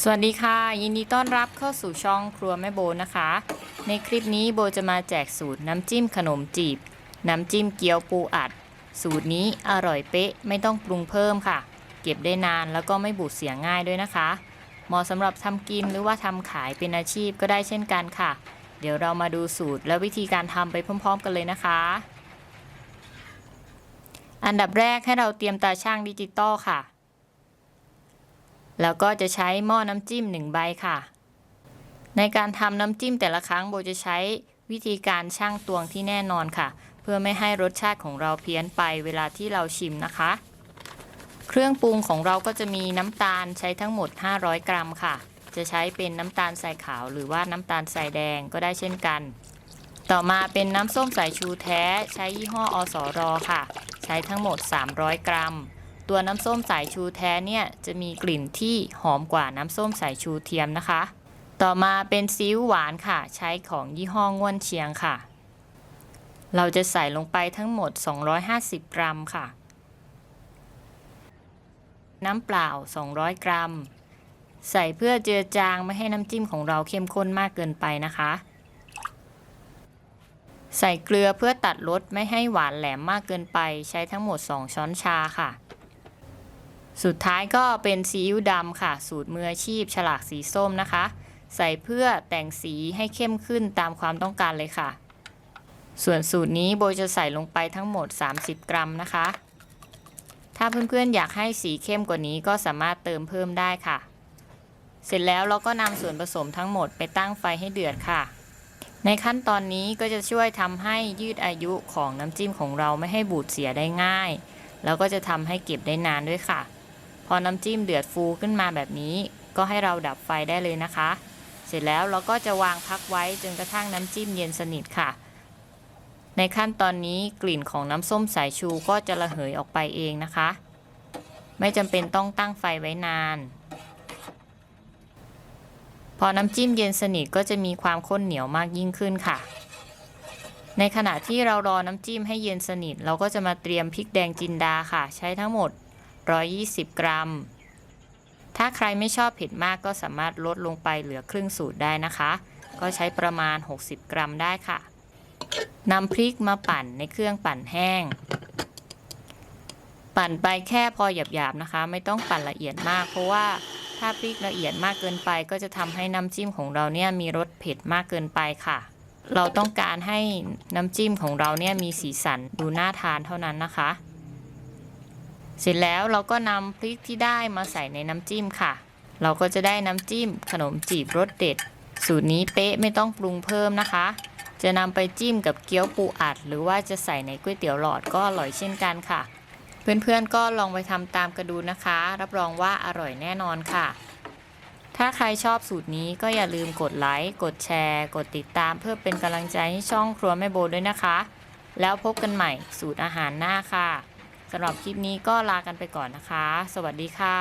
สวัสดีค่ะ ยินดีต้อนรับเข้าสู่ช่องครัวแม่โบนะคะ ในคลิปนี้โบจะมาแจกสูตรน้ำจิ้มขนมจีบ น้ำจิ้มเกี๊ยวปูอัด สูตรนี้อร่อยเป๊ะไม่ต้องปรุงเพิ่มค่ะ เก็บได้นานแล้วก็ไม่บูดเสียง่ายด้วยนะคะ เหมาะสำหรับทำกินหรือว่าทำขายเป็นอาชีพก็ได้เช่นกันค่ะ เดี๋ยวเรามาดูสูตรและวิธีการทำไปพร้อม ๆ กันเลยนะคะ อันดับแรกให้เราเตรียมตาช่างดิจิตอลค่ะ แล้วก็จะใช้หม้อน้ำจิ้ม1ใบค่ะ ในการทำน้ำจิ้มแต่ละครั้งโบจะใช้วิธีการช่างตวงที่แน่นอนค่ะ เพื่อไม่ให้รสชาติของเราเพี้ยนไปเวลาที่เราชิมนะคะ เครื่องปรุงของเราก็จะมีน้ำตาลใช้ทั้งหมด 500 กรัมค่ะ จะใช้เป็นน้ำตาลทรายขาว หรือว่าน้ำตาลทรายแดงก็ได้เช่นกัน ต่อมาเป็นน้ำส้มสายชูแท้ ใช้ยี่ห้ออสรค่ะ ใช้ทั้งหมด 300 กรัม ตัวน้ำส้มสายชูแท้เนี่ยจะมีกลิ่นที่หอมกว่าน้ำส้มสายชูเทียมนะคะ ต่อมาเป็นซีอิ๊วหวานค่ะ ใช้ของยี่ห้อง่วนเชียงค่ะ เราจะใส่ลงไปทั้งหมด 250 กรัมค่ะ น้ำเปล่า 200 กรัม ใส่เพื่อเจือจางไม่ให้น้ำจิ้มของเราเข้มข้นมากเกินไปนะคะ ใส่เกลือเพื่อตัดรสไม่ให้หวานแหลมมากเกินไป ใช้ทั้งหมด 2 ช้อนชาค่ะ สุดท้ายก็เป็นซีอิ๊วดำค่ะ สูตรมืออาชีพ ฉลากสีส้มนะคะ ใส่เพื่อแต่งสีให้เข้มขึ้นตามความต้องการเลยค่ะ ส่วนสูตรนี้โบจะใส่ลงไปทั้งหมด 30 กรัมนะคะ ถ้าเพื่อนๆอยากให้สีเข้มกว่านี้ก็สามารถเติมเพิ่มได้ค่ะ เสร็จแล้วเราก็นำส่วนผสมทั้งหมดไปตั้งไฟให้เดือดค่ะ ในขั้นตอนนี้ก็จะช่วยทำให้ยืดอายุของน้ำจิ้มของเราไม่ให้บูดเสียได้ง่าย แล้วก็จะทำให้เก็บได้นานด้วยค่ะ อน้ำจิ้มเดือดฟูขึ้นมาแบบนี้ ก็ให้เราดับไฟได้เลยนะคะ เสร็จแล้วเราก็จะวางพักไว้จนกระทั่งน้ำจิ้มเย็นสนิทค่ะ ในขั้นตอนนี้กลิ่นของน้ำส้มสายชูก็จะระเหยออกไปเองนะคะ ไม่จำเป็นต้องตั้งไฟไว้นาน พอน้ำจิ้มเย็นสนิทก็จะมีความข้นเหนียวมากยิ่งขึ้นค่ะในขณะที่เรารอน้ำจิ้มให้เย็นสนิท เราก็จะมาเตรียมพริกแดงจินดาค่ะ ใช้ทั้งหมด 120 กรัม ถ้าใครไม่ชอบเผ็ดมากก็สามารถลดลงไปเหลือครึ่งสูตรได้นะคะ ก็ใช้ประมาณ 60 กรัมได้ค่ะนำพริกมาปั่นในเครื่องปั่นแห้ง ปั่นไปแค่พอหยาบๆนะคะ ไม่ต้องปั่นละเอียดมาก เพราะว่าถ้าพริกละเอียดมากเกินไป ก็จะทำให้น้ำจิ้มของเราเนี่ยมีรสเผ็ดมากเกินไปค่ะ เราต้องการให้น้ำจิ้มของเราเนี่ยมีสีสันดูน่าทานเท่านั้นนะคะ เสร็จแล้วเราก็นำพริกที่ได้มาใส่ในน้ำจิ้มค่ะ เราก็จะได้น้ำจิ้มขนมจีบรสเด็ด สูตรนี้เป๊ะไม่ต้องปรุงเพิ่มนะคะ จะนำไปจิ้มกับเกี๊ยวปูอัด หรือว่าจะใส่ในก๋วยเตี๋ยวหลอดก็อร่อยเช่นกันค่ะ เพื่อนๆก็ลองไปทำตามกันดูนะคะ รับรองว่าอร่อยแน่นอนค่ะ ถ้าใครชอบสูตรนี้ก็อย่าลืมกดไลค์กดแชร์ กดติดตามเพื่อเป็นกำลังใจให้ช่องครัวแม่โบด้วยนะคะ แล้วพบกันใหม่สูตรอาหารหน้าค่ะ สำหรับคลิปนี้ก็ลากันไปก่อนนะคะ สวัสดีค่ะ